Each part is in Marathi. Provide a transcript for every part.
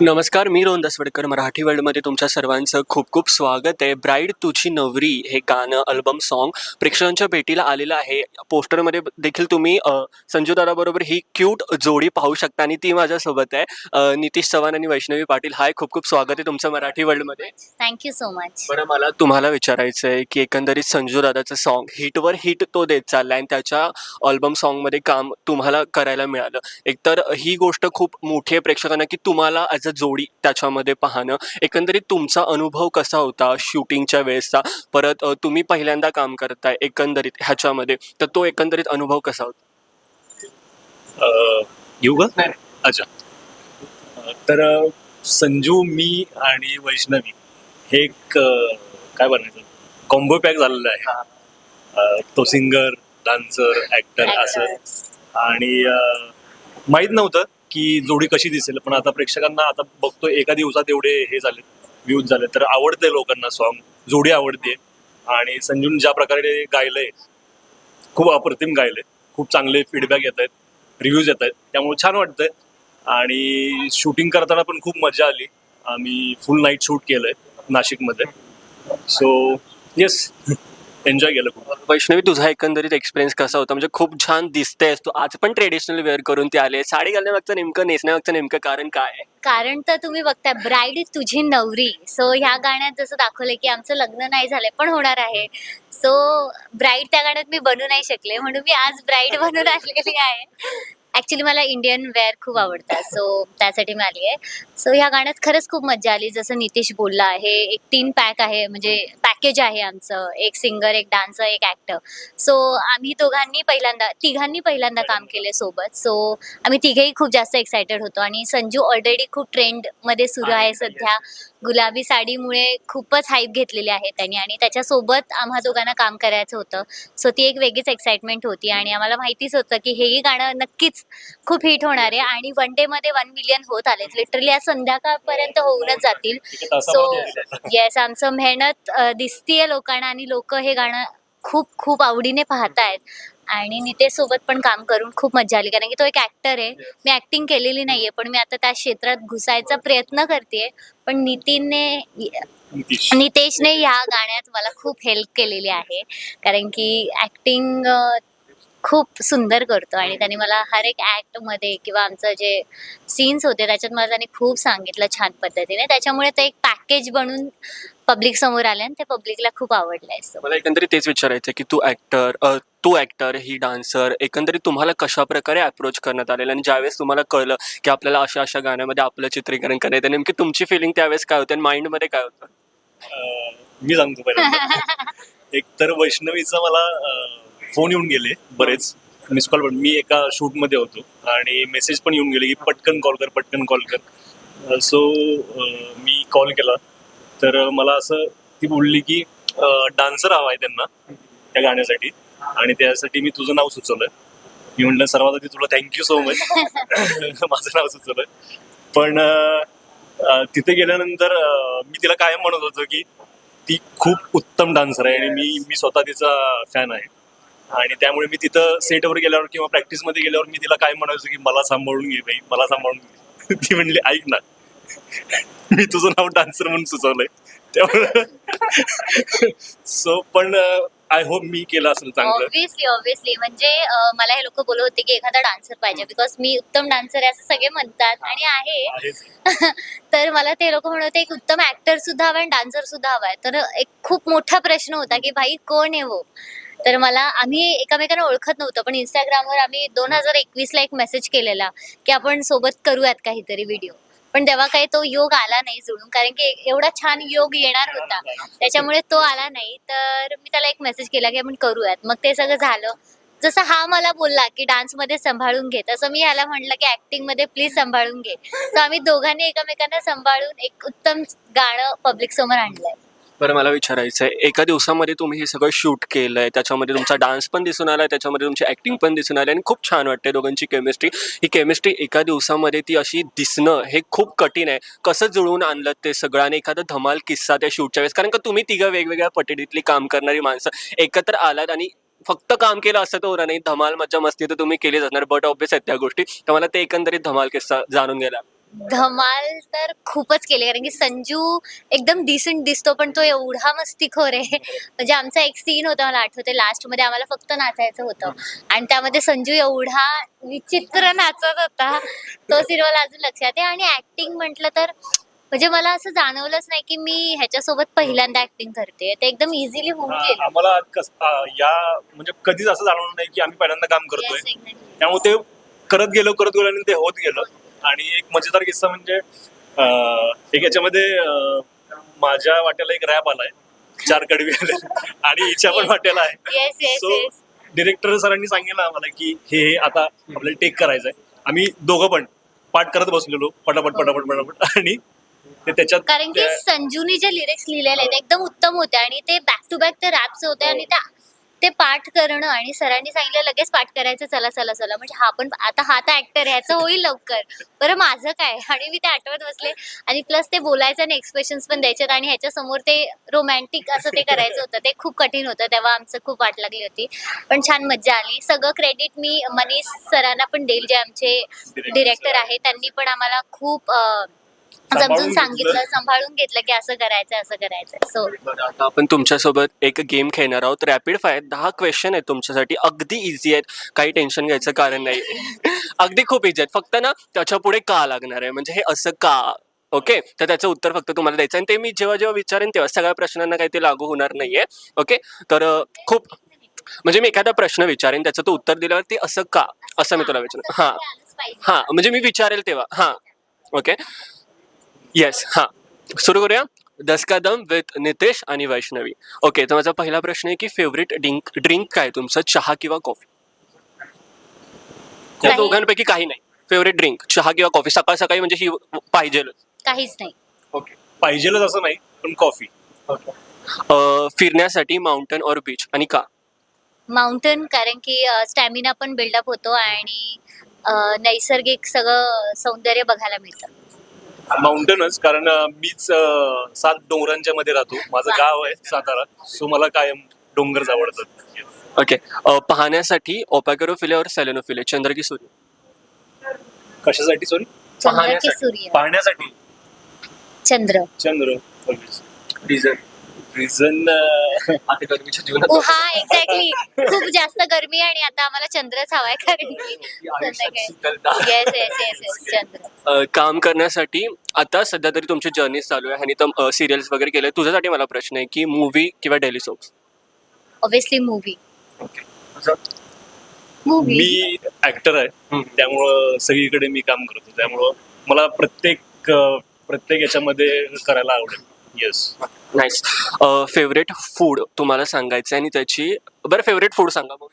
नमस्कार मी रोहन दसवडकर मराठी वर्ल्डमध्ये तुमच्या सर्वांचं खूप खूप स्वागत आहे. ब्राईड तुझी नवरी हे गाणं अल्बम सॉन्ग प्रेक्षकांच्या भेटीला आलेलं आहे. पोस्टरमध्ये देखील तुम्ही संजू दादाबरोबर ही क्यूट जोडी पाहू शकता आणि ती माझ्यासोबत आहे. नितीश चव्हाण आणि वैष्णवी पाटील हाय खूप खूप स्वागत आहे तुमचं मराठी वर्ल्डमध्ये. थँक्यू सो मच बरं मला तुम्हाला विचारायचं आहे की एकंदरीत संजू दादाचं सॉन्ग हिटवर हिट तो देत चाललाय आणि त्याच्या अल्बम सॉन्गमध्ये काम तुम्हाला करायला मिळालं. एकतर ही गोष्ट खूप मोठी आहे प्रेक्षकांना की तुम्हाला ॲज अ जोडी त्याच्यामध्ये पाहणं. एकंदरीत तुमचा अनुभव कसा होता शूटिंगच्या वेळेसचा? परत तुम्ही पहिल्यांदा काम करताय एकंदरीत ह्याच्यामध्ये तर तो एकंदरीत अनुभव कसा होता? अ, येऊ का? अच्छा. तर संजू मी आणि वैष्णवी हे एक काय बनायचं कॉम्बो पॅक झालेला आहे. तो सिंगर डान्सर ऍक्टर असं. आणि माहीत नव्हतं की जोडी कशी दिसेल? पण आता प्रेक्षकांना आता बघतो एका दिवसात एवढे हे झाले व्ह्यूज झाले. तर आवडते लोकांना सॉन्ग जोडी आवडते आणि संजून ज्या प्रकारे गायलंय खूप अप्रतिम गायलंय. खूप चांगले फीडबॅक येत आहेत रिव्ह्यूज येत आहेत त्यामुळे छान वाटतंय. आणि शूटिंग करताना पण खूप मजा आली. आम्ही फुल नाईट शूट केलंय नाशिकमध्ये. सो येस एन्जॉय केलं खूप. वैष्णवी तुझा एकंदरीत एक्सपिरियन्स कसा होता? म्हणजे खूप छान दिसतेस तू. आज पण ट्रेडिशनल वेअर करून ते आले साडी घालण्यामागचं नेमकं नेसण्यामागचं नेमकं कारण काय आहे? कारण तर तुम्ही बघताय ब्राईड इज तुझी नवरी. सो ह्या गाण्यात जसं दाखवलंय की आमचं लग्न नाही झालंय पण होणार आहे. सो ब्राईड त्या गाण्यात मी बनू नाही शकले म्हणून मी आज ब्राईड बनून आलेली आहे. ऍक्च्युली मला इंडियन वेअर खूप आवडतात. सो त्यासाठी मी आली आहे सो ह्या गाण्यात खरंच खूप मजा आली. जसं नितीश बोलला आहे एक तीन पॅक आहे म्हणजे पॅकेज आहे आमचं. एक सिंगर एक डान्सर एक ऍक्टर सो आम्ही दोघांनी पहिल्यांदा तिघांनी पहिल्यांदा काम केले सोबत. सो आम्ही तिघेही खूप जास्त एक्सायटेड होतो. आणि संजू ऑलरेडी खूप ट्रेंडमध्ये सुरू आहे सध्या. गुलाबी साडीमुळे खूपच हाईप घेतलेली आहे त्यांनी. आणि त्याच्यासोबत आम्हा दोघांना काम करायचं होतं. सो ती एक वेगळीच एक्साइटमेंट होती. आणि आम्हाला माहितीच होतं की हेही गाणं नक्कीच खूप हिट होणार आहे आणि वन डे मध्ये वन मिलियन होत आलेत. लिटरली आज संध्याकाळपर्यंत होऊनच जातील. सो येस आमचं मेहनत दिसतीये लोकांना आणि लोक हे गाणं खूप खूप आवडीने पाहतायत. आणि नितेश सोबत पण काम करून खूप मजा आली. कारण की तो एक ऍक्टर आहे. मी ऍक्टिंग केलेली नाहीये पण मी आता त्या क्षेत्रात घुसायचा प्रयत्न करते पण नितीनने नितीश. नितेशने ह्या गाण्यात मला खूप हेल्प केलेली आहे. कारण की ऍक्टिंग खूप सुंदर करतो आणि त्याने मला हर एक ऍक्टमध्ये किंवा आमचं जे सीन्स होते त्याच्यात मला त्याने खूप सांगितलं छान पद्धतीने. त्याच्यामुळे ते एक पॅकेज बनून पब्लिक समोर आले आणि ते पब्लिकला खूप आवडलंय मला एकंदरीत तेच विचारायचं की तू ऍक्टर तू ऍक्टर ही डान्सर एकंदरीत तुम्हाला कशा प्रकारे अप्रोच करण्यात आलेलं आणि ज्यावेळेस तुम्हाला कळलं की आपल्याला अशा अशा गाण्यामध्ये आपलं चित्रीकरण करायचं नेमकी तुमची फिलिंग त्यावेळेस काय होते आणि माइंडमध्ये काय होतं? मी सांगतो एक तर वैष्णवीचा मला फोन येऊन गेले बरेच. मिस कॉल पण मी एका शूटमध्ये होतो आणि मेसेज पण येऊन गेले की पटकन कॉल कर पटकन कॉल कर. सो मी कॉल केला. तर मला असं ती बोलली की डान्सर हवा आहे त्यांना त्या गाण्यासाठी. आणि त्यासाठी मी तुझं नाव सुचवलं. मी म्हटलं सर्वात आधी तुला थँक्यू सो मच माझं नाव सुचवलं. पण तिथे गेल्यानंतर मी तिला कायम म्हणत होतो की ती खूप उत्तम डान्सर आहे आणि मी मी स्वतः तिचा फॅन आहे. आणि त्यामुळे मी तिथं सेटवर गेल्यावर किंवा प्रॅक्टिसमध्ये गेल्यावर मी तिला काय म्हणायचो की मला सांभाळून घे बाई मला सांभाळून घे. ती म्हणली ऐक ना. मी तुझं नाव डान्सर म्हणून सुचवलंय. त्यामुळे सो पण आय होप मी केलं असेल चांगलं. ऑब्विसली ऑब्विसली म्हणजे मला हे लोक बोलत होते की एखादा डान्सर पाहिजे. बिकॉज मी उत्तम डान्सर आहे असं सगळे म्हणतात. आणि आहे. तर मला ते लोक म्हणत होते एक उत्तम ऍक्टर सुद्धा हवा आणि डान्सर सुद्धा हवाय तर एक खूप मोठा प्रश्न होता की भाई कोण आहे वो? तर मला आम्ही एकामेकांना ओळखत नव्हतं पण इंस्टाग्रामवर आम्ही दोन हजार एकवीसला एक मेसेज केलेला की आपण सोबत करूयात काहीतरी व्हिडिओ पण तेव्हा काही तो योग आला नाही जुळून कारण की एवढा छान योग येणार होता त्याच्यामुळे तो आला नाही. तर मी त्याला एक मेसेज केला की आपण करूयात. मग ते सगळं झालं. जसं हा मला बोलला की डान्समध्ये सांभाळून घे तसं मी ह्याला म्हटलं की ऍक्टिंगमध्ये प्लीज सांभाळून घे. तर आम्ही दोघांनी एकमेकांना सांभाळून एक उत्तम गाणं पब्लिक समोर आणलंय. बरं मला विचारायचं आहे. एका दिवसामध्ये तुम्ही हे सगळं शूट केलं आहे त्याच्यामध्ये तुमचा डान्स पण दिसून आला आहे त्याच्यामध्ये तुमची ॲक्टिंग पण दिसून आली आणि खूप छान वाटते दोघांची केमिस्ट्री ही केमिस्ट्री एका दिवसामध्ये ती अशी दिसणं हे खूप कठीण आहे. कसं जुळवून आणलं ते सगळं आणि एखादा धमाल किस्सा त्या शूटच्या वेळेस? कारण का तुम्ही तिघं वेगवेगळ्या पटीतली काम करणारी माणसं. एकत्र आलात आणि फक्त काम केलं असं तर होणार नाही. धमाल मज्जा मस्ती तर तुम्ही केलीच असणार बट ऑब्विस आहेत त्या गोष्टी. तर मला ते एकंदरीत धमाल किस्सा जाणून गेला धमाल तर खूपच केली कारण की संजू एकदम डिसेंट दिसतो पण तो एवढा मस्तीखोर आहे. म्हणजे आमचा एक सीन होता मला आठवते लास्टमध्ये आम्हाला फक्त नाचायचं होतं. आणि त्यामध्ये संजू एवढा विचित्र नाचत होता. तो सीन मला अजून लक्षात आहे. आणि ऍक्टिंग म्हटलं तर म्हणजे मला असं जाणवलंच नाही की मी ह्याच्यासोबत पहिल्यांदा ऍक्टिंग करते ते एकदम इझिली होऊन गेलं. आम्हाला कस आ, या म्हणजे कधीच असं जाणवलं नाही की आम्ही पहिल्यांदा काम करतोय. Yes, exactly. त्यामुळे ते करत गेलो करत गेलो आणि ते होत गेलं. आणि एक मजेदार किस्सा म्हणजे एक याच्यामध्ये माझ्या वाट्याला एक रॅप आलाय. चार कडवी आले. आणि हिच्या पण वाट्याला आहे. सो डिरेक्टर सरांनी सांगितलं आम्हाला की हे हे आता आपल्याला टेक करायचंय. आम्ही दोघं पण पाठ करत बसलेलो. पटापट पटापट पटापट. आणि त्याच्यात कारण की संजूनी जे लिरिक्स लिहिलेले आहेत एकदम उत्तम होते. आणि ते बॅक टू बॅक ते रॅप्स होते आणि त्या ते पाठ करणं आणि सरांनी सांगितलं लगेच पाठ करायचं चला चला चला. म्हणजे हा पण आता हा तर ऍक्टर ह्याचं होईल लवकर. बरं माझं काय? आणि मी ते आठवत बसले. आणि प्लस ते बोलायचं आणि एक्सप्रेशन्स पण द्यायचे आणि ह्याच्या समोर ते रोमॅन्टिक असं ते करायचं होतं. ते खूप कठीण होतं. तेव्हा आमचं खूप वाट लागली होती. पण छान मज्जा आली. सगळं क्रेडिट मी मनीष सरांना पण देईल जे आमचे डिरेक्टर आहेत. त्यांनी पण आम्हाला खूप समजून सांगितलं. सांभाळून घेतलं की असं करायचं असं करायचं सो बरं, आता आपण तुमच्यासोबत एक गेम खेळणार आहोत. रॅपिड फायर दहा क्वेश्चन आहेत तुमच्यासाठी. अगदी इझी आहेत. काही टेन्शन घ्यायचं कारण नाही. अगदी खूप इझी आहेत. फक्त ना त्याच्या पुढे का लागणार आहे? म्हणजे हे असं का? ओके तर त्याचं उत्तर फक्त तुम्हाला द्यायचं आणि ते मी जेव्हा जेव्हा विचारेन तेव्हा सगळ्या प्रश्नांना काही ते लागू होणार नाहीये. ओके तर अं, खूप म्हणजे मी एखादा प्रश्न विचारेन त्याचं तो उत्तर दिल्यावर ते असं का? असं मी तुला विचारेन हां हां. म्हणजे मी विचारेल तेव्हा. हां. ओके येस हां. सुरू करूया. दस का दम विथ नितेश आणि वैष्णवी. ओके तर माझा पहिला प्रश्न आहे की फेवरेट ड्रिंक ड्रिंक काय तुमचं? चहा किंवा कॉफी या काही- दोघांपैकी काही नाही. फेवरेट ड्रिंक चहा किंवा कॉफी सकाळ सकाळी म्हणजे ही पाहिजे काहीच नाही. ओके पाहिजेलच असं नाही पण कॉफी फिरण्यासाठी माउंटन और बीच आणि का? माउंटन कारण की स्टॅमिना पण बिल्डअप होतो आणि अं, नैसर्गिक सगळं सौंदर्य बघायला मिळतं. माउंटनच कारण मीच सात डोंगरांच्या मध्ये राहतो. माझं गाव आहे सातारा. सो मला कायम डोंगरच आवडतात ओके पाहण्यासाठी ओपॅगरोफिले और सेलेनोफिले चंद्र की सूर्य? कशासाठी सॉरी चंद्र की पाहण्यासाठी. सूर्य. पाहण्यासाठी. चंद्र. चंद्र. रिझन रिझन आता गरमीच्या जीवनात ओ, हा एक्झॅक्टली खूप जास्त गरमी आहे आणि आता आम्हाला चंद्रच हवाय कारण की येस येस येस येस चंद्र. अ, काम करण्यासाठी आता सध्या तरी तुमची जर्नी चालू आहे आणि तर सिरियल्स वगैरे केले. तुझ्यासाठी मला प्रश्न आहे की मूवी किंवा daily soaps obviously movie movie मी ऍक्टर आहे. हम्म. त्यामुळं सगळीकडे मी काम करतो त्यामुळं मला प्रत्येक अं, प्रत्येक याच्यामध्ये करायला आवडेल. येस नाईस फेवरेट फूड तुम्हाला सांगायचं आणि त्याची बरं फेवरेट फूड सांगा मग.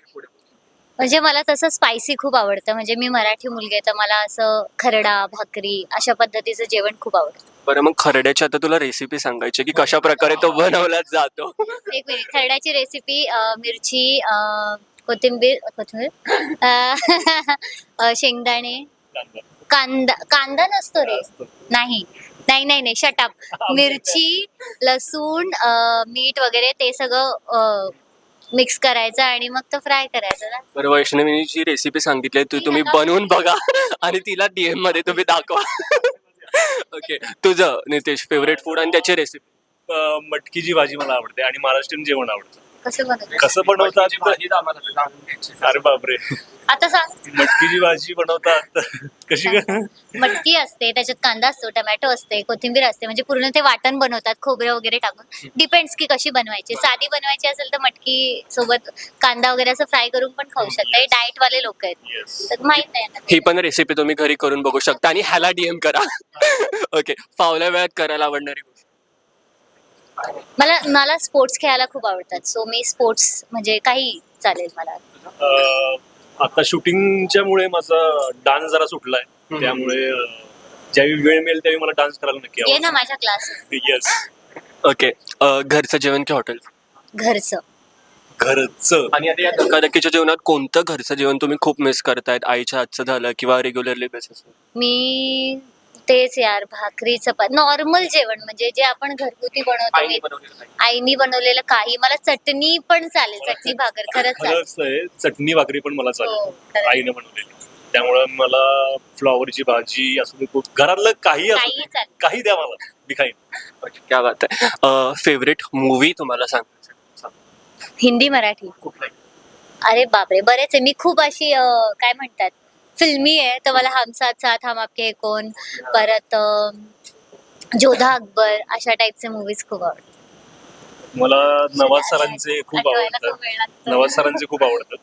म्हणजे मला तसं स्पायसी खूप आवडतं. म्हणजे मी मराठी मुलगी आहे तर मला असं खरडा भाकरी अशा पद्धतीचं जेवण खूप आवडतं. बरं मग खरड्याची आता तुला रेसिपी सांगायची की कशा प्रकारे तो बनवला जातो? एक मिनिट. खरड्याची रेसिपी मिरची अं, कोथिंबीर कोथिंबीर अं, अं, शेंगदाणे कांदा कांदा नसतो रे. नाही नाही नाही नाही शटाप मिरची लसूण मीठ वगैरे ते सगळं मिक्स करायचं आणि मग तो फ्राय करायचा ना. बरं वैष्णवीने जी रेसिपी सांगितली ती तुम्ही बनवून बघा. आणि तिला डीएममध्ये तुम्ही दाखवा. ओके तुझं नितेश फेवरेट फूड आणि त्याची रेसिपी मटकीची भाजी मला आवडते आणि महाराष्ट्रीयन जेवण आवडतं. कसं बनवतो कसं बनवतात? अरे बापरे. आता सांग. मटकीची भाजी बनवतात. कशी मटकी असते त्याच्यात कांदा असतो टमॅटो असते कोथिंबीर असते म्हणजे पूर्ण ते वाटण बनवतात खोबरं वगैरे टाकून. डिपेंड्स की कशी बनवायची. साधी बनवायची असेल तर मटकी सोबत कांदा वगैरे असं फ्राय करून पण खाऊ शकता. डाएट वाले लोक आहेत. तर माहीत नाही ना. ही पण रेसिपी तुम्ही घरी करून बघू शकता आणि ह्याला डीएम करा. ओके फावल्या वेळात करायला आवडणारी गोष्ट मला मला स्पोर्ट्स खेळायला खूप आवडतात. सो मी स्पोर्ट्स म्हणजे काही चालेल मला. अं, आता शूटिंगच्या मुळे माझा डान्स जरा सुटलाय. त्यामुळे अं, ज्यावेळी वेळ मिळेल त्यावेळी मला डान्स करायला नक्की ये ना माझ्या क्लास येस ओके घरचं जेवण की हॉटेल घरचं. घरचं. आणि आता या धकाधकीच्या जेवणात कोणतं घरचं जेवण तुम्ही खूप मिस करतायत? आईच्या हातचं झालं किंवा रेग्युलरली बेसिस मी तेच यार भाकरी चपात नॉर्मल जेवण म्हणजे जे आपण घरगुती बनवतो आईनी बनवलेलं काही. मला चटणी पण चालेल चटणी भाकर खरंच चालेल. खरंच आहे. चटणी भाकरी पण मला हो, चालेल खरंच. आईने बनवलेली. त्यामुळे मला फ्लॉवरची भाजी असं खूप घरातलं काही असू काही दे, चालेल. काही द्या मला. मी खाईन. क्या बात आहे. फेवरेट मूवी तुम्हाला सांगायचं हिंदी मराठी. कुठला अरे बापरे बरेच आहे. मी खूप अशी अं, काय म्हणतात? फिल्मी आहे तर मला हम साथ साथ हम आपके कौन? परत जोधा अकबर अशा टाईपचे मूवीज खूप आवडतात. मला नवाज सरांचे खूप आवडतात. खूप. नवाज सरांचे खूप आवडतात.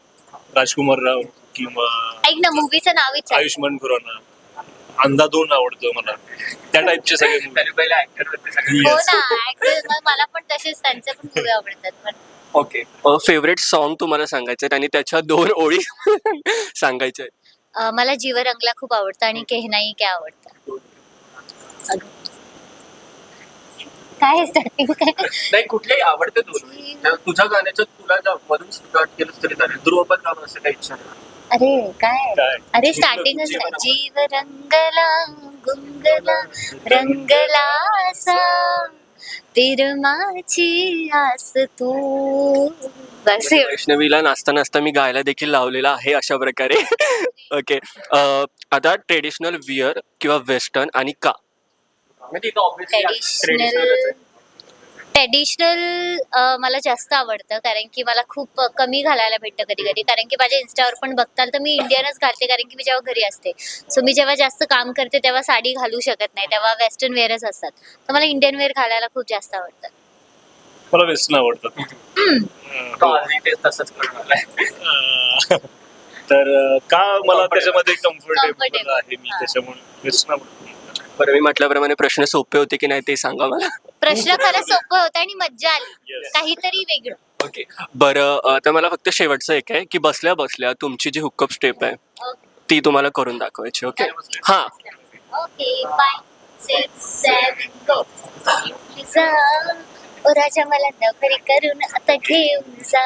राजकुमार राव किंवा ऐक ना मूवीचं नाव विचार. आयुष्मान खुराना. अंधाधून आवडतो मला. त्या टाईपचे सगळे हो. ना मला पण तसेच त्यांचे पण मूवी आवडतात. पण ओके फेवरेट सॉन्ग तुम्हाला सांगायचं आणि त्याच्या दोन ओळी सांगायच्या आहेत. अं, मला जीव रंगला खूप आवडतं आणि केहनाई क्या आवडतं. काय स्टार्टिंग काय नाही कुठल्याही आवडते तुझ्या गाण्याचं तुला मधून स्टार्ट केलं तरी चालेल ध्रुवपद गाणं असं काही इच्छा नाही. अरे काय काय? अरे स्टार्टिंगच. रंगला. जीव रंगला गुंगला रंगला असा पिरमाची आस तू. बस. एवढं. वैष्णवीला नाचता नाचता मी गायला देखील लावलेला आहे अशा प्रकारे. ओके आता ट्रेडिशनल विअर किंवा वेस्टर्न आणि का? ट्रेडिशनल ट्रेडिशनल मला जास्त आवडतं कारण की मला खूप कमी घालायला भेटतं कधी कधी. कारण की माझ्या इन्स्टावर पण बघताल तर मी इंडियनच घालते कारण की मी जेव्हा घरी असते. सो मी जेव्हा जास्त काम करते तेव्हा साडी घालू शकत नाही. तेव्हा वेस्टर्न वेअरच असतात. तर मला इंडियन वेअर घालायला खूप जास्त आवडतं. मला वेस्टर्न आवडतात अं, तर का मला. त्याच्यामध्ये कम्फर्टेबल. आहे मी हा. त्याच्यामुळे? वेस्टर्न आवडतं. बरं मी म्हटल्याप्रमाणे प्रश्न सोपे होते की नाही ते सांगा मला. प्रश्न खरंच सोपं होतं आणि मज्जा आली. Yes. काहीतरी वेगळं. ओके बरं तर मला फक्त शेवटचं एक आहे की बसल्या बसल्या तुमची जी हुकअप स्टेप आहे ती तुम्हाला करून दाखवायची ओके हा. Okay bye six seven go जा ओ राजा मला नवरी करून आता घेऊन जा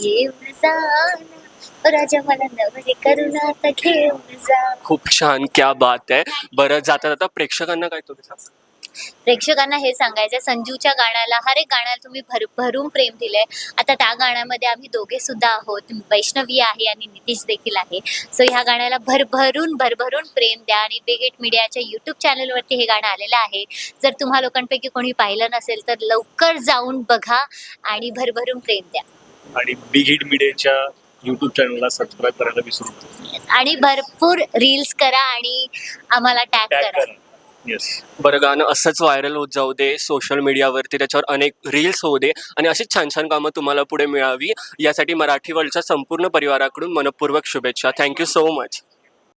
येऊन जा. ओ राजा मला नवरी करून आता घेऊन जा. खूप छान क्या बात आहे. बरं जाता जाता प्रेक्षकांना काय तुम्ही सांगा. प्रेक्षकांना हे सांगायचं संजूच्या गाण्याला हर एक गाण्याला तुम्ही भर भरून प्रेम दिलंय. आता त्या गाण्यामध्ये आम्ही दोघे सुद्धा आहोत. वैष्णवी आहे आणि नितीश देखील आहे. सो ह्या गाण्याला भरभरून भरभरून प्रेम द्या आणि बिग इट मीडियाच्या युट्यूब चॅनलवरती हे गाणं आलेलं आहे. जर तुम्हा लोकांपैकी कोणी पाहिलं नसेल तर लवकर जाऊन बघा आणि भरभरून प्रेम द्या. आणि बिग हिट मीडियाच्या युट्यूब चॅनलला सबस्क्राईब करायला विसरू नका. आणि भरपूर रील्स करा आणि आम्हाला टॅग करा. येस बरं गाणं असंच व्हायरल होत जाऊ दे सोशल मीडियावरती त्याच्यावर अनेक रील्स होऊ दे आणि अशीच छान छान कामं तुम्हाला पुढे मिळावी. यासाठी मराठी वर्ल्डच्या संपूर्ण परिवाराकडून मनपूर्वक शुभेच्छा. Thank you so much